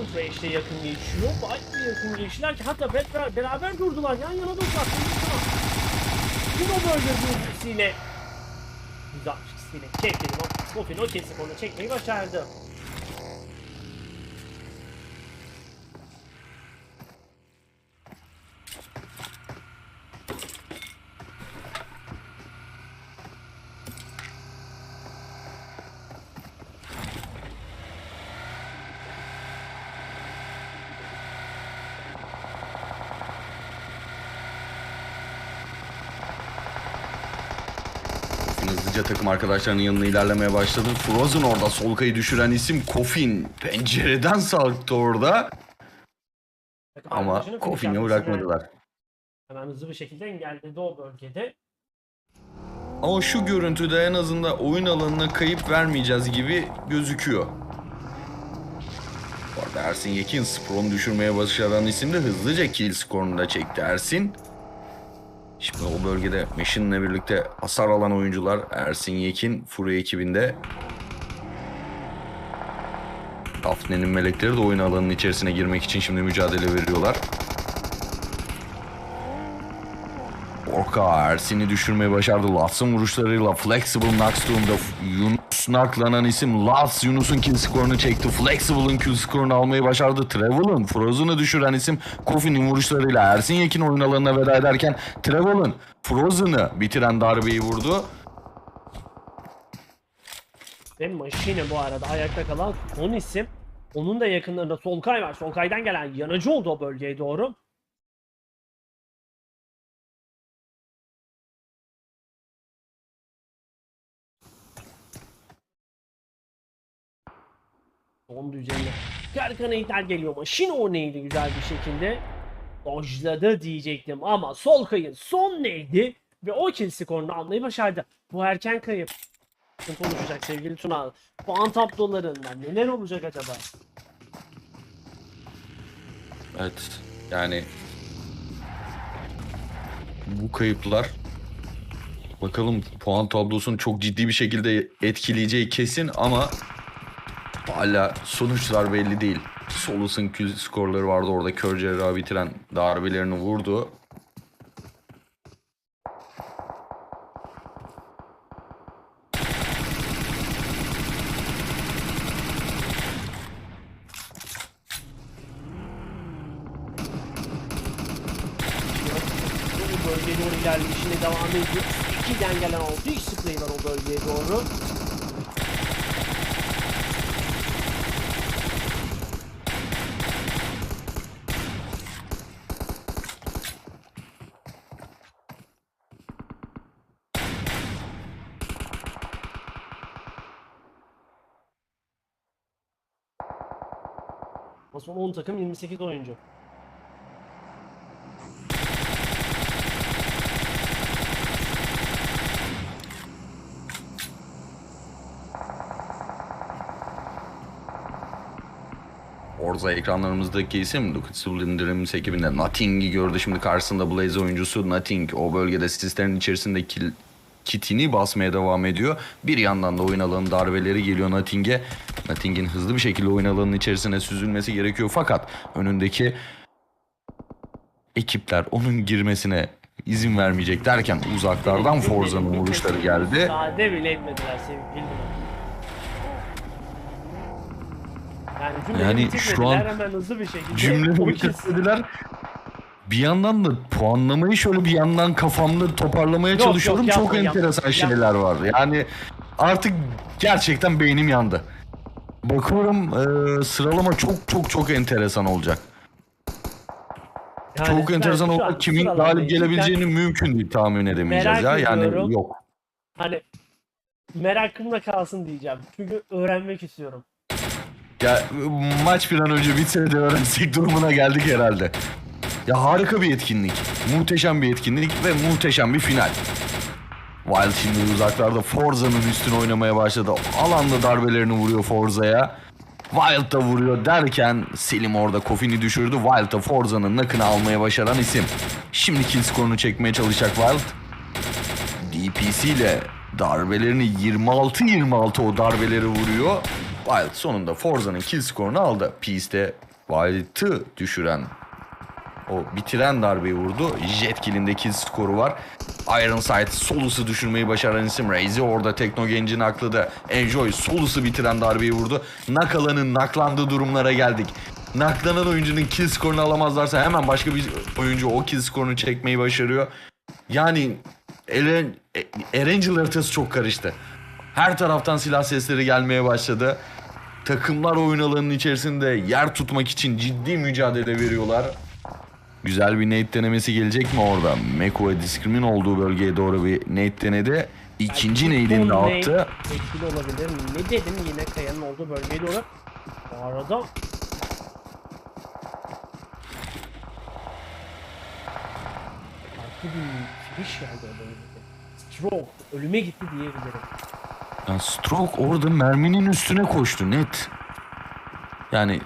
Ultra işte yakın geçiyor. Bir yakın geçtiler ki hatta beraber, beraber durdular. Yan yana durdular. O bölge ultisiyle güzel ultisiyle çekti. Kofin o kesip onu çekmeyi başardı. Hızlıca takım arkadaşlarının yanına ilerlemeye başladı. Frozen orada Solkay'ı düşüren isim Kofin. Pencereden sarktı orada. Takım Ama Kofin'i bırakmadılar. Hemen hızlı bir şekilde engelledi o bölgede. Ama şu görüntüde en azından oyun alanına kayıp vermeyeceğiz gibi gözüküyor. Bu arada Ersin Yekin Sprong'u düşürmeye başaran isim de hızlıca kill skorunu da çekti Ersin. Şimdi o bölgede Machine'le birlikte hasar alan oyuncular Ersin Yekin, Furu ekibinde. Daphne'nin melekleri de oyun alanının içerisine girmek için şimdi mücadele veriyorlar. Orka Ersin'i düşürmeyi başardı. Lats'ın vuruşlarıyla Flexible Knockstone'da Naklanan isim Lats Yunus'un kill skorunu çekti. Flexible'ın kill skorunu almayı başardı. Travel'ın Frozen'ı düşüren isim Kofi'nin vuruşlarıyla Ersin Yekin oyun alanına veda ederken Travel'ın Frozen'ı bitiren darbeyi vurdu. Ve Machine bu arada ayakta kalan son isim. Onun da yakınlarında Solkay var. Solkay'dan gelen yanıcı oldu o bölgeye doğru. Son düzenle. Gargana'dan geliyor. Machine o neydi güzel bir şekilde. Dojladı diyecektim ama Solkay'ın son neydi? Ve o kill skorunu almayı başardı. Bu erken kayıp. Konuşacak sevgili Tuna? Puan tablolarında neler olacak acaba? Evet yani bu kayıplar bakalım puan tablosunu çok ciddi bir şekilde etkileyeceği kesin ama hala sonuçlar belli değil. Solus'un skorları vardı orada kör cerrahı bitiren darbelerini vurdu. Bölgeye doğru ilerleyişine devam ediyor. 2'den gelen oldu. İş sprey var o bölgeye doğru. Son 10 takım 28 oyuncu. Orada ekranlarımızdaki isim Lucasful Dreams ekibinde Nothing'i gördü şimdi karşısında Blaze oyuncusu Nothing o bölgede sislerin içerisinde kill kitini basmaya devam ediyor. Bir yandan da oyun alanı darbeleri geliyor Nothing'e. Nothing'in hızlı bir şekilde oyun alanının içerisine süzülmesi gerekiyor fakat önündeki ekipler onun girmesine izin vermeyecek derken uzaklardan Forza'nın vuruşları geldi. Müsaade bile etmediler sevgili. Yani Yani şu an hemen hızlı bir şekilde Cümlemi o bitirdiler. Bir yandan da puanlamayı şöyle bir yandan kafamda toparlamaya Yok, çalışıyorum. yok, Çok yapma, yapma, enteresan yapma. şeyler var. Yani artık gerçekten beynim yandı. Bakıyorum eee, sıralama çok çok çok enteresan olacak. Yani çok ben enteresan olacak. Kimin galip gelebileceğini mümkün değil tahmin edemeyeceğiz ya. Yani ediyorum. yok. Hani merakımda kalsın diyeceğim. Çünkü öğrenmek istiyorum. Ya maç bir an önce bitse de öğrensek durumuna geldik herhalde. Ya harika bir etkinlik. Muhteşem bir etkinlik ve muhteşem bir final. Wild şimdi uzaklarda Forza'nın üstüne oynamaya başladı. Alanda darbelerini vuruyor Forza'ya. Wild da vuruyor derken Selim orada Kofi'ni düşürdü. Wild da Forza'nın nakını almaya başaran isim. Şimdi kill skorunu çekmeye çalışacak Wild. DPC ile Darbelerini 26-26 o darbeleri vuruyor. Wild sonunda Forza'nın kill skorunu aldı. Peace'de Wild'ı düşüren o bitiren darbeyi vurdu. Jet kill'inde kill skoru var. Ironside Solus'u düşürmeyi başaran isim Raze'i orada Teknogenci nakladı. Enjoy Solus'u bitiren darbeyi vurdu. Nakala'nın naklandığı durumlara geldik. Naklanan oyuncunun kill skorunu alamazlarsa hemen başka bir oyuncu o kill skorunu çekmeyi başarıyor. Yani Eren, e- Erangel haritası çok karıştı. Her taraftan silah sesleri gelmeye başladı. Takımlar oyun alanının içerisinde yer tutmak için ciddi mücadele veriyorlar. Güzel bir nade denemesi gelecek mi orada? Meko ve Discrim'in olduğu bölgeye doğru bir nade denedi. İkinci nade'ini de attı. Etkili olabilir. Ne dedim yine kayanın olduğu bölgeye doğru. Bu arada farklı bir finish geldi o bölgede. Stroke ölüme gitti diyebilirim. Yani Stroke orada merminin üstüne koştu net. Yani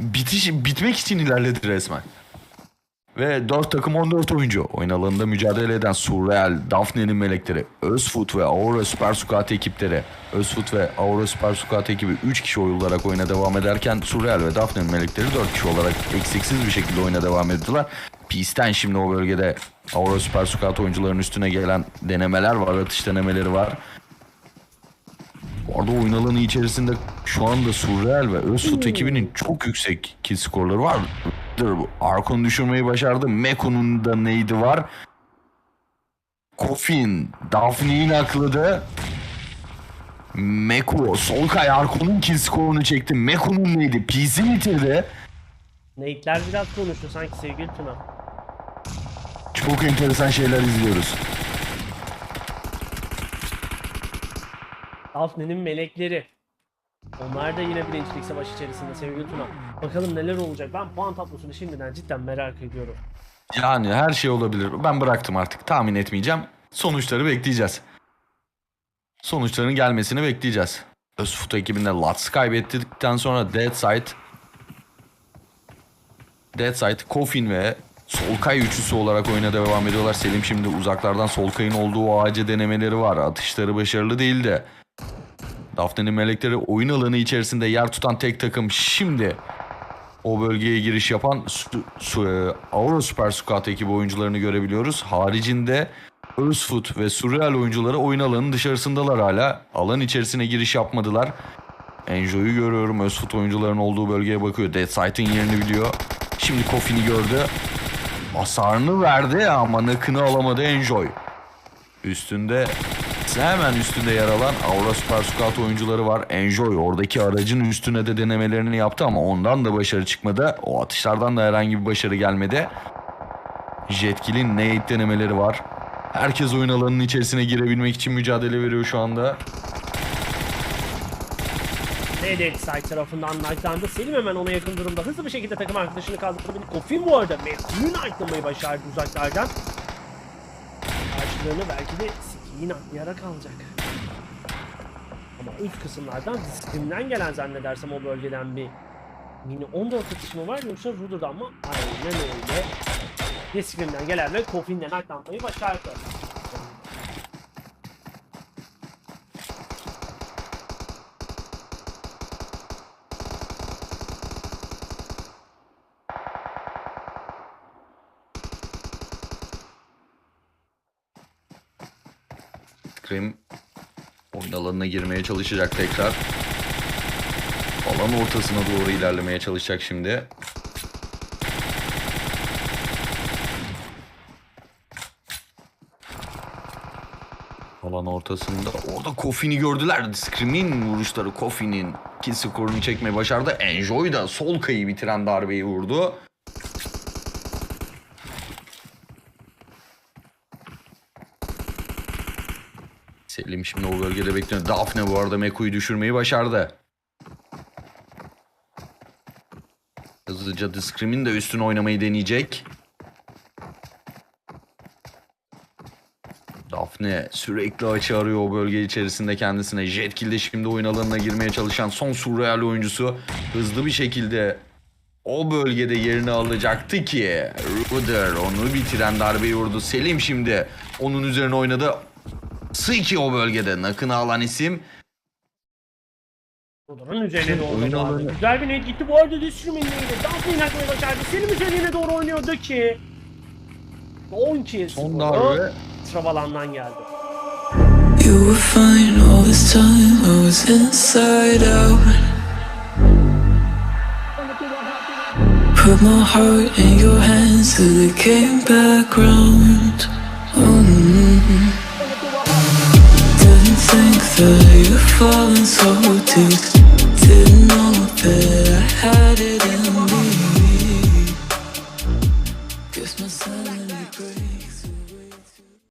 bitiş bitmek için ilerledi resmen. Ve 4 takım 14 oyuncu. Oyun mücadele eden Surreal, Daphne'nin melekleri, Özfoot ve Aura Super Squad ekipleri. Özfoot ve Aura Super Squad ekibi 3 kişi olarak oyuna devam ederken Surreal ve Daphne'nin melekleri 4 kişi olarak eksiksiz bir şekilde oyuna devam ettiler. Peace'ten şimdi o bölgede Aura Super Squad oyuncuların üstüne gelen denemeler var, atış denemeleri var. Bu arada oyun alanı içerisinde şu anda Surreal ve Özfoot ekibinin çok yüksek kill skorları var. Arkon'u düşürmeyi başardı. Meko'nun da neydi var. Kofin, Daphne'yi nakladı. Meko, Solkay Arkon'un kill skorunu çekti. Meko'nun neydi? Piz'i bitirdi. Nate'ler biraz konuştu sanki sevgili Tuna. Çok enteresan şeyler izliyoruz. Daphne'nin melekleri. Onlar da yine birincilik savaş içerisinde sevgili Tuna. Bakalım neler olacak. Ben puan tablosunu şimdiden cidden merak ediyorum. Yani her şey olabilir. Ben bıraktım artık. Tahmin etmeyeceğim. Sonuçları bekleyeceğiz. Sonuçların gelmesini bekleyeceğiz. Özfut ekibinde Lats kaybettikten sonra Deadside Deadside, Coffin ve Solkay üçlüsü olarak oyuna devam ediyorlar. Selim şimdi uzaklardan Solkay'ın olduğu o ağaca denemeleri var. Atışları başarılı değil de. Daphne'nin melekleri oyun alanı içerisinde yer tutan tek takım şimdi o bölgeye giriş yapan su, su, e, Aura Super Squad ekibi oyuncularını görebiliyoruz. Haricinde Özfoot ve Surreal oyuncuları oyun alanının dışarısındalar hala. Alan içerisine giriş yapmadılar. Enjoy'u görüyorum. Özfoot oyuncuların olduğu bölgeye bakıyor. Dead Sight'ın yerini biliyor. Şimdi Koffin'i gördü. Hasarını verdi ama nakını alamadı Enjoy. Üstünde hemen üstünde yer alan Aura Super Squad oyuncuları var. Enjoy oradaki aracın üstüne de denemelerini yaptı ama ondan da başarı çıkmadı. O atışlardan da herhangi bir başarı gelmedi. Jetkill'in nade denemeleri var. Herkes oyun alanının içerisine girebilmek için mücadele veriyor şu anda. Neydi side tarafından knightlandı. Selim hemen ona yakın durumda. Hızlı bir şekilde takım arkadaşını kaldırdı. Kofin bu arada Matthew'yu knightlamayı başardı uzaklardan. Karşılığını belki de Siki'yi knightlayarak alacak. Ama üst kısımlardan diskrimden gelen zannedersem o bölgeden bir mini 14 atışma var yoksa Ruder'dan mı? Aynen öyle. Diskrimden gelen ve Kofin'le knightlanmayı başardı. Scream oyun alanına girmeye çalışacak tekrar. Alan ortasına doğru ilerlemeye çalışacak şimdi. Alan ortasında orada Kofi'ni gördüler. Scream'in vuruşları Kofi'nin kill skorunu çekmeyi başardı. Enjoy da sol kayı bitiren darbeyi vurdu. Selim şimdi o bölgede bekliyor. Daphne bu arada Meko'yu düşürmeyi başardı. Hızlıca Discrim'in de üstüne oynamayı deneyecek. Daphne sürekli açı arıyor o bölge içerisinde kendisine. Jetkil de şimdi oyun alanına girmeye çalışan son surreal oyuncusu hızlı bir şekilde o bölgede yerini alacaktı ki Ruder onu bitiren darbeyi vurdu. Selim şimdi onun üzerine oynadı. Sıki o bölgede nakını alan isim. Rodor'un üzerine doğru alanı- Güzel bir net gitti. Bu arada Disrumin neydi? Dansını inatmayı başardı. Selim üzerine doğru oynuyordu ki. 10 kill Son skoru darbe. Travalan'dan geldi. You were fine all this time, I was inside out. Put my heart in your hands till it came back round. Mm. Didn't Feel you falling so deep?